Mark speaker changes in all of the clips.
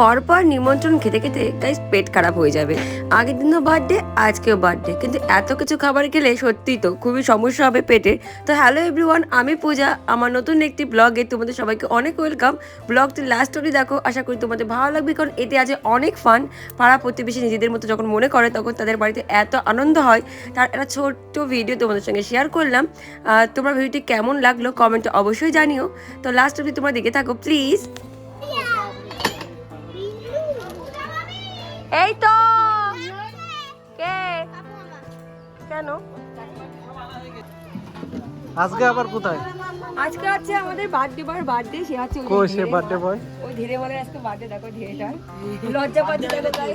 Speaker 1: পরপর নিমন্ত্রণ খেতে খেতে গাইস পেট খারাপ হয়ে যাবে। আগের দিনও বার্থডে আজকেও বার্থডে কিন্তু এত কিছু খাবার খেলে সত্যিই তো খুবই সমস্যা হবে পেটের তো হ্যালো এভরিওয়ান আমি পূজা। আমার নতুন একটি ব্লগে তোমাদের সবাইকে অনেক ওয়েলকাম ব্লগটি লাস্ট অবধি দেখো, আশা করি তোমাদের ভালো লাগবে কারণ এতে আছে অনেক ফান পাড়া প্রতিবেশী নিজেদের মতো যখন মনে করে, তখন তাদের বাড়িতে এত আনন্দ হয়। তার একটা ছোট্ট ভিডিও তোমাদের সঙ্গে শেয়ার করলাম। তোমার ভিডিওটি কেমন লাগল কমেন্টে অবশ্যই জানিও। তো লাস্ট অবধি তোমরা দেখে থাকো প্লিজ এই তো! কে? কেন?
Speaker 2: আজকে আবার কোথায়?
Speaker 1: আজকে আছে আমাদের বার্থডে বয় বার্থডে সে আছে ওই
Speaker 2: কই সে বার্থডে বয়
Speaker 1: ওই ধীরে বলে আজকে বার্থডে দেখো ধীরেটা। লজ্জা পাচ্ছে দেখো তাই।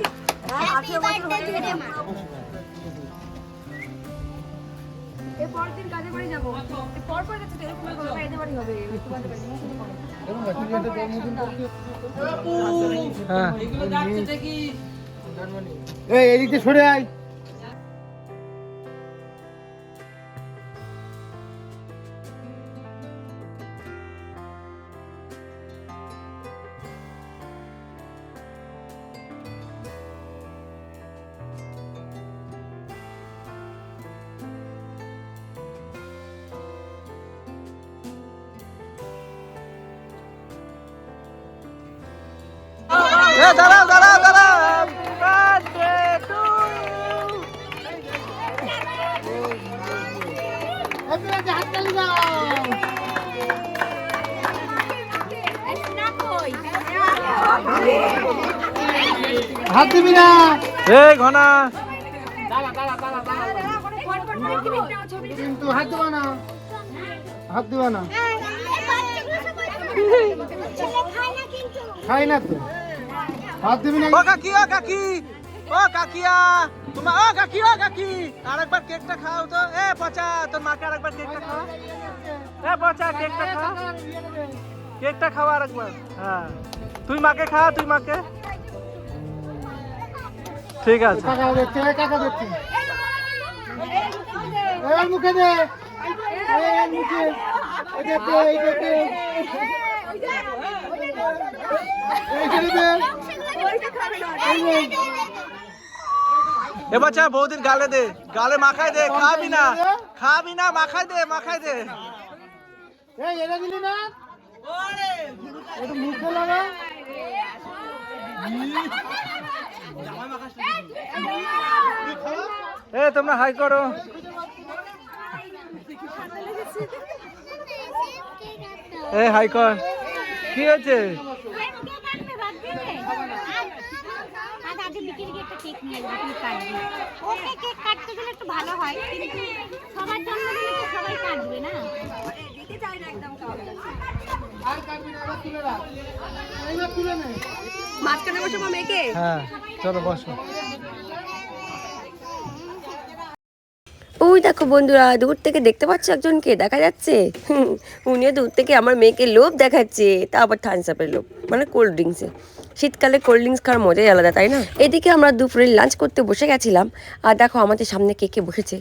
Speaker 1: হ্যাঁ,
Speaker 3: এই এদিকে সরে আয়। হাত দিবি না।
Speaker 2: এ ঘনা।
Speaker 3: কিন্তু হাত দিবা না। হাত দিবা না। খাই না তো। হাত দিবি না।
Speaker 2: ও কাকি ও কাকি। ও কাকিয়া তোমার ও কাকি ও কাকি। আরেকবার কেকটা খাও তো। এ পচা তোর মাকে আরেকবার কেকটা খাও। এ পচা কেকটা খা কেকটা খাওয়া আরেকবার। হ্যাঁ। তুই মাকে খা তুই মাকে। ঠিক আছে।
Speaker 3: মুখে দে।
Speaker 2: এ বাচ্চা বৌদির গালে দে। গালে মাখায় দে খাবি না। খাবি না মাখায় দে মাখায় দে।
Speaker 3: এই এটা দিলি না? এটা মুখে লাগা
Speaker 2: এ তোমরা হাই করো। এ হাই কর। কি হয়েছে?
Speaker 4: হয় সবার তো সবাই কাটবে না।
Speaker 3: আর কাটবি না এবার
Speaker 1: মাঝখানে বসে মেয়েকে।
Speaker 2: হ্যাঁ চলো বসো।
Speaker 1: ওই দেখো বন্ধুরা দূর থেকে দেখতে পাচ্ছ একজনকে দেখা যাচ্ছে? উনিও দূর থেকে আমার মেয়েকে লোভ দেখাচ্ছে তা আবার থামস আপের লোভ মানে কোল্ড ড্রিঙ্কসে শীতকালে কোল্ড ড্রিঙ্কস খাওয়ার মজাই আলাদা, তাই না? এদিকে আমরা দুপুরে লাঞ্চ করতে বসে গেছিলাম, আর দেখো আমাদের সামনে কে কে বসেছে।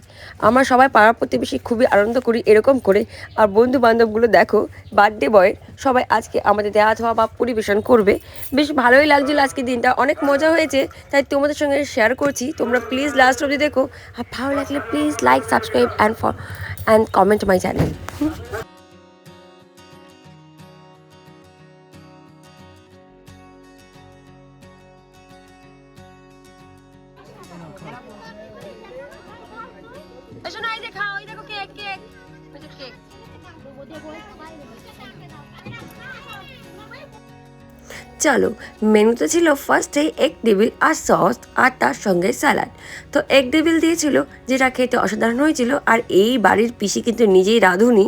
Speaker 1: আমরা সবাই পাড়া প্রতিবেশী, খুবই আনন্দ করি এরকম করে, আর বন্ধু বান্ধবগুলো দেখো বার্থডে বয়ের সবাই আজকে আমাদের দেওয়া থাওয়া বা পরিবেশন করবে। বেশ ভালোই লাগছিল আজকে দিনটা, অনেক মজা হয়েছে, তাই তোমাদের সঙ্গে শেয়ার করছি। তোমরা প্লিজ লাস্ট অবধি দেখো, আর ভালো লাগলে please like subscribe and for and comment my channel ওই যে কেক। চলো, মেনুতে ছিল ফার্স্টে এগ টেবিল আর সস আর তার সঙ্গে স্যালাড তো এগ টেবিল দিয়েছিল, যেটা খেতে অসাধারণ হয়েছিল, আর এই বাড়ির পিসি কিন্তু নিজেই রাঁধুনি।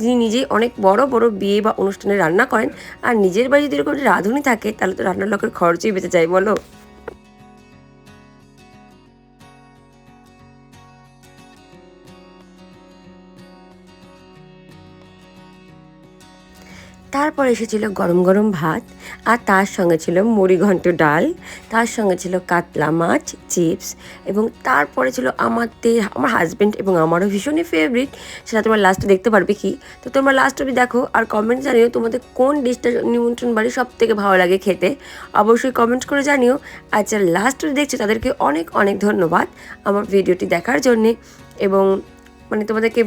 Speaker 1: যিনি নিজেই অনেক বড় বড় বিয়ে বা অনুষ্ঠানে রান্না করেন, আর নিজের বাড়ি যদি এরকম রাঁধুনি থাকে, তাহলে তো রান্নার লোকের খরচই বেঁচে যায়, বলো। তারপরে এসেছিল গরম গরম ভাত, আর তার সঙ্গে ছিল মুড়ি ঘন্ট ডাল, তার সঙ্গে ছিল কাতলা মাছ, চিপস, এবং তারপরে ছিল আমাদের আমার হাজব্যান্ড এবং আমারও ভীষণই ফেভারিট সেটা তোমরা লাস্টে দেখতে পারবে কি? তো তোমরা লাস্ট অবধি দেখো, আর কমেন্ট জানিও তোমাদের কোন ডিশটা নিমন্ত্রণ বাড়ি সব থেকে ভালো লাগে খেতে। অবশ্যই কমেন্ট করে জানিও। আর যারা লাস্ট অবধি দেখছ, তাদেরকে অনেক অনেক ধন্যবাদ আমার ভিডিওটি দেখার জন্যে। এবং মানে তোমাদেরকে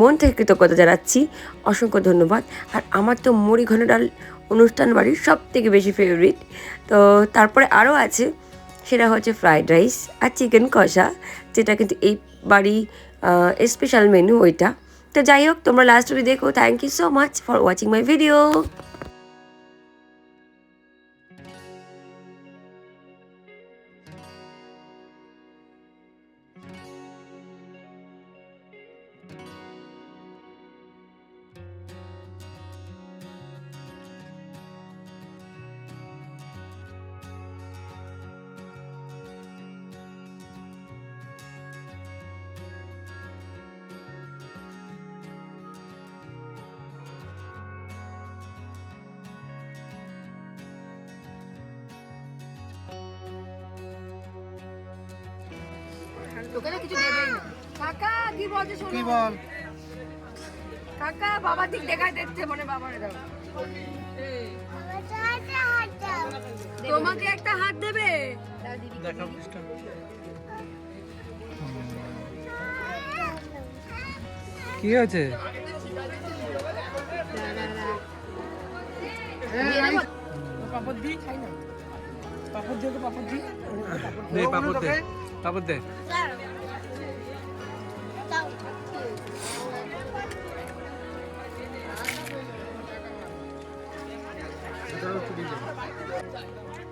Speaker 1: মন থেকে কৃতজ্ঞতা জানাচ্ছি, অসংখ্য ধন্যবাদ। আর আমার তো মুড়ি ঘন ডাল অনুষ্ঠান বাড়ির সব থেকে বেশি ফেভারিট তো তারপরে আরও আছে, সেটা হচ্ছে ফ্রায়েড রাইস আর চিকেন কষা, যেটা কিন্তু এই বাড়ি স্পেশাল মেনু ওইটা। তো যাই হোক, তোমরা লাস্ট অবধি দেখো। Thank you so much for watching my video
Speaker 5: তোকে না কিছু দেবেই না কাকা কি বলছে শোনো?
Speaker 3: কি বল?
Speaker 5: কাকা বাবার দিক দেখাই দিচ্ছে মানে বাবার দাও। তোমাকে একটা হাত দেবে।
Speaker 2: কি হয়েছে? দে। পাপড় দে। পাপড় দে। আপু মিষ্টিটা দেখা
Speaker 5: দে।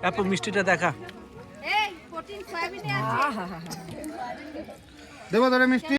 Speaker 5: প্রোটিন মিষ্টিটা দেখা।
Speaker 3: দেবো ধরে মিষ্টি।